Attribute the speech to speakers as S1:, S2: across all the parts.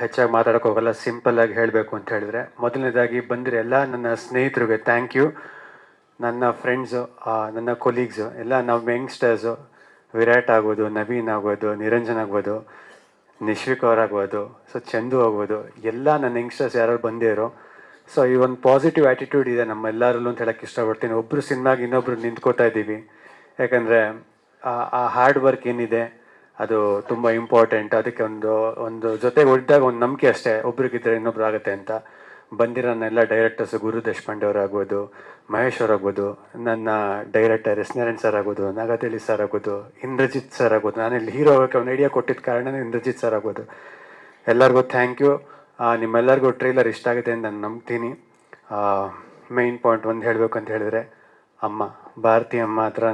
S1: ಹೆಚ್ಚಾಗಿ ಮಾತಾಡೋಕೆ ಹೋಗಲ್ಲ ಸಿಂಪಲ್ ಆಗಿ ಹೇಳಬೇಕು ಅಂತ ಹೇಳಿದ್ರೆ. ಮೊದಲನೇದಾಗಿ ಬಂದಿರ ಎಲ್ಲ ನನ್ನ ಸ್ನೇಹಿತರಿಗೆ ಥ್ಯಾಂಕ್ ಯು ನನ್ನ ಫ್ರೆಂಡ್ಸು ನನ್ನ ಕೊಲೀಗ್ಸು ಎಲ್ಲ ನಾವು ಯಂಗ್ಸ್ಟರ್ಸು ವಿರಾಟ್ ಆಗ್ಬೋದು, ನವೀನ್ ಆಗ್ಬೋದು, ನಿರಂಜನ್ ಆಗ್ಬೋದು, ನಿಶ್ವಿಕ್ ಅವರಾಗ್ಬೋದು ಸೊ ಚಂದು ಆಗ್ಬೋದು, ಎಲ್ಲ ನನ್ನ ಯಂಗ್ಸ್ಟರ್ಸ್ ಯಾರು ಬಂದಿರೋ. ಸೊ ಈ ಒಂದು ಪಾಸಿಟಿವ್ ಆ್ಯಟಿಟ್ಯೂಡ್ ಇದೆ ನಮ್ಮ ಎಲ್ಲರಲ್ಲೂ ಅಂತ ಹೇಳಕ್ಕೆ ಇಷ್ಟಪಡ್ತೀನಿ. ಒಬ್ಬರು ಸಿನಿಮಾಗೆ ಇನ್ನೊಬ್ರು ನಿಂತ್ಕೋತಾ ಇದ್ದೀವಿ. ಯಾಕಂದರೆ, ಆ ಹಾರ್ಡ್ ವರ್ಕ್ ಏನಿದೆ ಅದು ತುಂಬ ಇಂಪಾರ್ಟೆಂಟ್ ಅದಕ್ಕೆ ಒಂದು ಒಂದು ಜೊತೆಗೆ ಒಡ್ಡಾಗ ಒಂದು ನಂಬಿಕೆ ಅಷ್ಟೇ. ಒಬ್ರಿಗಿದ್ರೆ ಇನ್ನೊಬ್ರು ಆಗುತ್ತೆ ಅಂತ. ಬಂದಿರೋನ್ನೆಲ್ಲ ಡೈರೆಕ್ಟರ್ಸ್ ಗುರು ದೇಶಪಾಂಡೆ ಅವರಾಗ್ಬೋದು, ಮಹೇಶ್ ಅವರಾಗ್ಬೋದು, ನನ್ನ ಡೈರೆಕ್ಟರ್ ಎಸ್ ನಾರಾಯಣ್ ಸರ್ ಆಗೋದು ನಾಗತೇಳಿ ಸರ್ ಆಗೋದು ಇಂದ್ರಜಿತ್ ಸರ್ ಆಗೋದು ನಾನು ಇಲ್ಲಿ ಹೀರೋ ಆಗೋಕ್ಕೆ ಒಂದು ಐಡಿಯಾ ಕೊಟ್ಟಿದ್ದ ಕಾರಣನೇ ಇಂದ್ರಜಿತ್ ಸರ್ ಆಗೋದು ಎಲ್ಲರಿಗೂ ಥ್ಯಾಂಕ್ ಯು ನಿಮ್ಮೆಲ್ಲರಿಗೂ ಟ್ರೈಲರ್ ಇಷ್ಟ ಆಗಿದೆ ಅಂತ ನಾನು ನಂಬ್ತೀನಿ. ಮೈನ್ ಪಾಯಿಂಟ್ ಒಂದು ಹೇಳಬೇಕು ಅಂತ ಹೇಳಿದ್ರೆ, ಅಮ್ಮ, ಭಾರತಿ ಅಮ್ಮ ಹತ್ರ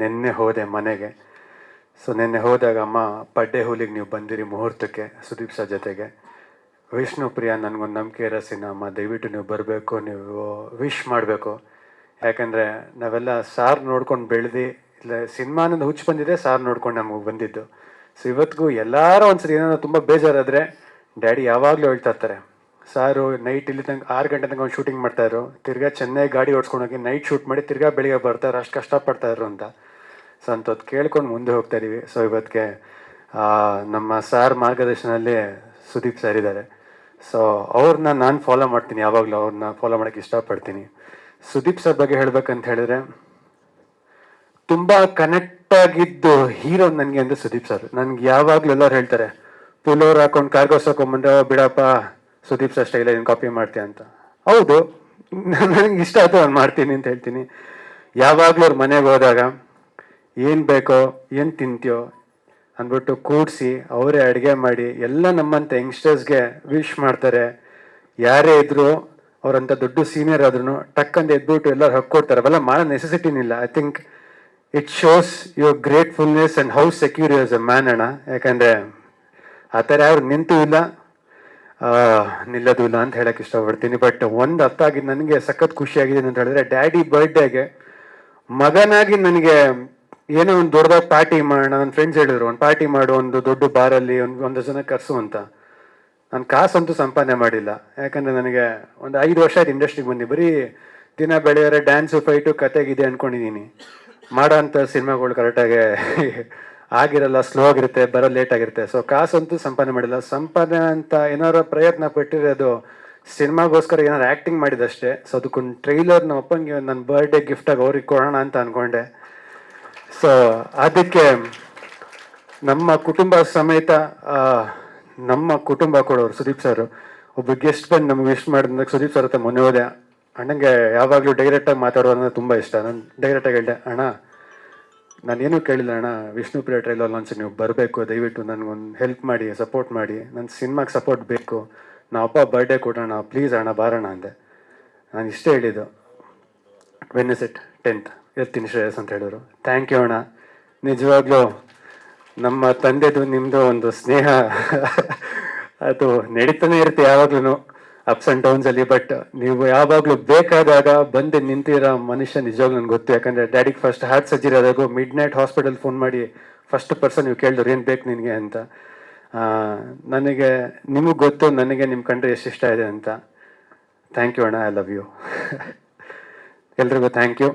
S1: ನಿನ್ನೆ ಹೋದೆ ಮನೆಗೆ. ಸೊ ನಿನ್ನೆ ಹೋದಾಗ ಅಮ್ಮ ಪಡ್ಡೆ ಹೂಲಿಗೆ ನೀವು ಬಂದಿರಿ ಮುಹೂರ್ತಕ್ಕೆ, ಸುದೀಪ್ ಸರ್ ಜೊತೆಗೆ. ವಿಷ್ಣು ಪ್ರಿಯ, ನನಗೊಂದು ನಂಬಿಕೆ ಇರೋ ಅಮ್ಮ, ದಯವಿಟ್ಟು ನೀವು ಬರಬೇಕು, ನೀವು ವಿಶ್ ಮಾಡಬೇಕು. ಯಾಕಂದರೆ ನಾವೆಲ್ಲ ಸಾರ್ ನೋಡ್ಕೊಂಡು ಬೆಳೆದು, ಇಲ್ಲ ಸಿನಿಮಾನಂದ ಹುಚ್ಚು ಬಂದಿದೆ ಸಾರ್ ನೋಡ್ಕೊಂಡು ನಮಗೆ ಬಂದಿದ್ದು. ಸೊ ಇವತ್ತಿಗೂ ಎಲ್ಲರೂ ಒಂದ್ಸರಿ ಏನೋ ತುಂಬ ಬೇಜಾರಾದರೆ ಡ್ಯಾಡಿ ಯಾವಾಗಲೂ ಹೇಳ್ತಾ ಇರ್ತಾರೆ, ಸಾರು ನೈಟ್ ಇಲ್ಲಿ ತನಕ ಆರು ಗಂಟೆ ತನಕ ಒಂದು ಶೂಟಿಂಗ್ ಮಾಡ್ತಾಯಿದ್ರು ತಿರ್ಗಾ ಚೆನ್ನೈ ಗಾಡಿ ಓಡಿಸ್ಕೊಂಡೋಗಿ ನೈಟ್ ಶೂಟ್ ಮಾಡಿ ತಿರ್ಗಾ ಬೆಳಿಗ್ಗೆ ಬರ್ತಾರೆ ಅಷ್ಟು ಕಷ್ಟಪಡ್ತಾಯಿದ್ರು ಅಂತ. ಸೊ ಅಂಥದ್ದು ಕೇಳ್ಕೊಂಡು ಮುಂದೆ ಹೋಗ್ತಾ ಇದೀವಿ. ಸೊ ಇವತ್ತಿಗೆ ನಮ್ಮ ಸಾರ್ ಮಾರ್ಗದರ್ಶನಲ್ಲಿ ಸುದೀಪ್ ಸರ್ ಇದ್ದಾರೆ. ಸೊ ಅವ್ರನ್ನ ನಾನು ಫಾಲೋ ಮಾಡ್ತೀನಿ ಯಾವಾಗಲೂ. ಅವ್ರನ್ನ ಫಾಲೋ ಮಾಡೋಕ್ಕೆ ಇಷ್ಟಪಡ್ತೀನಿ. ಸುದೀಪ್ ಸರ್ ಬಗ್ಗೆ ಹೇಳ್ಬೇಕಂತ ಹೇಳಿದ್ರೆ, ತುಂಬ ಕನೆಕ್ಟ್ ಆಗಿದ್ದು ಹೀರೋ ನನಗೆ ಅಂದ್ರೆ ಸುದೀಪ್ ಸರ್ ನನ್ಗೆ ಯಾವಾಗಲೂ ಎಲ್ಲರೂ ಹೇಳ್ತಾರೆ ಪುಲೋರ್ ಹಾಕೊಂಡು ಕಾರ್ಗೋಸ್ ಹಾಕೊಂಡ್ಬಂದ್ರೆ ಬಿಡಪ್ಪ, ಸುದೀಪ್ ಸರ್ ಸ್ಟೈಲ್ ಏನು ಕಾಪಿ ಮಾಡ್ತೀಯ ಅಂತ. ಹೌದು. ನನಗೆ ಇಷ್ಟ ಆಯ್ತು, ನಾನು ಮಾಡ್ತೀನಿ ಅಂತ ಹೇಳ್ತೀನಿ. ಯಾವಾಗಲೂ ಅವ್ರ ಮನೆಗೆ ಹೋದಾಗ ಏನು ಬೇಕೋ, ಏನು ತಿಂತೀಯೋ ಅಂದ್ಬಿಟ್ಟು ಕೂಡಿಸಿ ಅವರೇ ಅಡುಗೆ ಮಾಡಿ ಎಲ್ಲ ನಮ್ಮಂಥ ಯಂಗ್ಸ್ಟರ್ಸ್ಗೆ ವಿಶ್ ಮಾಡ್ತಾರೆ. ಯಾರೇ ಇದ್ದರೂ ಅವರಂತ ದೊಡ್ಡ ಸೀನಿಯರ್ ಆದ್ರೂ ಟಕ್ಕಂತ ಎದ್ಬಿಟ್ಟು ಎಲ್ಲರೂ ಹಕ್ಕೊಡ್ತಾರೆ. ಅವೆಲ್ಲ ಮಾಡೋ ನೆಸೆಸಿಟಿನಿಲ್ಲ I think it shows your gratefulness and how secure as a man ಅಣ್ಣ. ಯಾಕಂದರೆ ಆ ಥರ ಯಾರು ನಿಂತೂ ಇಲ್ಲ. ನಿಲ್ಲೋದು ಇಲ್ಲ ಅಂತ ಹೇಳಕ್ಕೆ ಇಷ್ಟಪಡ್ತೀನಿ. ಬಟ್ ಒಂದು ಅರ್ಥ ಆಗಿದ್ದು ನನಗೆ ಸಖತ್ ಖುಷಿಯಾಗಿದೆ ಅಂತ ಹೇಳಿದ್ರೆ ಡ್ಯಾಡಿ ಬರ್ಡೇಗೆ ಮಗನಾಗಿ ನನಗೆ ಏನೋ ಒಂದು ದೊಡ್ಡದಾಗಿ ಪಾರ್ಟಿ ಮಾಡೋಣ ನನ್ನ ಫ್ರೆಂಡ್ಸ್ ಹೇಳಿದ್ರು, ಒಂದು ಪಾರ್ಟಿ ಮಾಡು, ಒಂದು ದೊಡ್ಡ ಬಾರಲ್ಲಿ ಒಂದು ಒಂದು ಜನ ಕರ್ಸು ಅಂತ. ನಾನು ಕಾಸಂತೂ ಸಂಪಾದನೆ ಮಾಡಿಲ್ಲ. ಯಾಕಂದ್ರೆ ನನಗೆ ಒಂದು ಐದು ವರ್ಷ ಆಯ್ತು ಇಂಡಸ್ಟ್ರಿಗೆ ಬಂದು, ಬರೀ ದಿನ ಬೆಳೆಯೋರೆ ಡ್ಯಾನ್ಸು ಫೈಟು ಕತೆಗಿದೆ ಅನ್ಕೊಂಡಿದ್ದೀನಿ ಮಾಡೋ ಅಂಥ ಸಿನಿಮಾಗಳು ಕರೆಕ್ಟಾಗಿ ಆಗಿರಲ್ಲ ಸ್ಲೋ ಆಗಿರುತ್ತೆ, ಬರೋ ಲೇಟ್ ಆಗಿರುತ್ತೆ. ಸೊ ಕಾಸಂತೂ ಸಂಪಾದನೆ ಮಾಡಿಲ್ಲ. ಸಂಪಾದನೆ ಅಂತ ಏನಾರು ಪ್ರಯತ್ನ ಪಟ್ಟಿರೋದು ಸಿನಿಮಾಗೋಸ್ಕರ ಏನಾರು ಆ್ಯಕ್ಟಿಂಗ್ ಮಾಡಿದಷ್ಟೇ. ಸೊ ಅದಕ್ಕೊಂದು ಟ್ರೈಲರ್ ನಮ್ಮ ಅಪ್ಪಂಗೆ ನನ್ನ ಬರ್ಡೇ ಗಿಫ್ಟಾಗಿ ಅವ್ರಿಗೆ ಕೊಡೋಣ ಅಂತ ಅನ್ಕೊಂಡೆ. ಸೊ ಅದಕ್ಕೆ ನಮ್ಮ ಕುಟುಂಬ ಸಮೇತ ನಮ್ಮ ಕುಟುಂಬ ಕೊಡೋರು ಸುದೀಪ್ ಸರ್ ಒಬ್ಬ ಗೆಸ್ಟ್ ಬಂದು ನಮ್ಗೆ ವಿಶ್ ಮಾಡಿದಾಗ ಸುದೀಪ್ ಸರ್ ಹತ್ರ ಮೊನ್ನೆ ಹೋದೆ. ಅಣ್ಣಂಗೆ ಯಾವಾಗಲೂ ಡೈರೆಕ್ಟಾಗಿ ಮಾತಾಡೋದಂದ್ರೆ ತುಂಬ ಇಷ್ಟ. ನಾನು ಡೈರೆಕ್ಟಾಗಿ ಹೇಳಿದೆ, ಅಣ್ಣ, ನಾನೇನು ಕೇಳಿಲ್ಲ ಅಣ್ಣ, ವಿಷ್ಣು ಪ್ರಿಯ ಟ್ರೈಲರ್ ಲಾಂಚ್ ನೀವು ಬರಬೇಕು, ದಯವಿಟ್ಟು ನನಗೊಂದು ಹೆಲ್ಪ್ ಮಾಡಿ ಸಪೋರ್ಟ್ ಮಾಡಿ. ನನ್ನ ಸಿನಿಮಾಗೆ ಸಪೋರ್ಟ್ ಬೇಕು. ನಾವು ಅಪ್ಪ ಬರ್ಡೇ ಕೊಡೋಣ ಪ್ಲೀಸ್ ಅಣ್ಣ, ಬಾರೋಣ ಅಂದೆ. ನಾನು ಇಷ್ಟೇ ಹೇಳಿದ್ದು. ವೆನ್ ಇಸ್ ಇಟ್ ಟೆಂತ್ ಇರ್ತೀನಿ ಶ್ರೇಯಸ್ ಅಂತ ಹೇಳಿದ್ರು. ಥ್ಯಾಂಕ್ ಯು ಅಣ್ಣ. ನಿಜವಾಗ್ಲೂ ನಮ್ಮ ತಂದೆದು ನಿಮ್ಮದು ಒಂದು ಸ್ನೇಹ ಅದು ನಡೀತಾನೆ ಇರುತ್ತೆ ಯಾವಾಗ್ಲೂ ಅಪ್ಸ್ ಆ್ಯಂಡ್ ಡೌನ್ಸಲ್ಲಿ ಬಟ್ ನೀವು ಯಾವಾಗಲೂ ಬೇಕಾದಾಗ ಬಂದು ನಿಂತಿರೋ ಮನುಷ್ಯ ನಿಜವಾಗ್ಲೂ ನನಗೆ ಗೊತ್ತು. ಯಾಕಂದರೆ ಡ್ಯಾಡಿಗೆ ಫಸ್ಟ್ ಹಾರ್ಟ್ ಸರ್ಜರಿ ಆದಾಗ ಮಿಡ್ ನೈಟ್ ಹಾಸ್ಪಿಟಲ್ ಫೋನ್ ಮಾಡಿ ಫಸ್ಟ್ ಪರ್ಸನ್ ನೀವು ಕೇಳಿದ್ರು, ಏನು ಬೇಕು ನಿನಗೆ? ಅಂತ. ನನಗೆ ನಿಮಗೆ ಗೊತ್ತು, ನನಗೆ ನಿಮ್ಮ ಕಂಡ್ರೆ ಎಷ್ಟು ಇಷ್ಟ ಇದೆ ಅಂತ. ಥ್ಯಾಂಕ್ ಯು ಅಣ್ಣ ಐ ಲವ್ ಯು ಎಲ್ರಿಗೂ ಥ್ಯಾಂಕ್ ಯು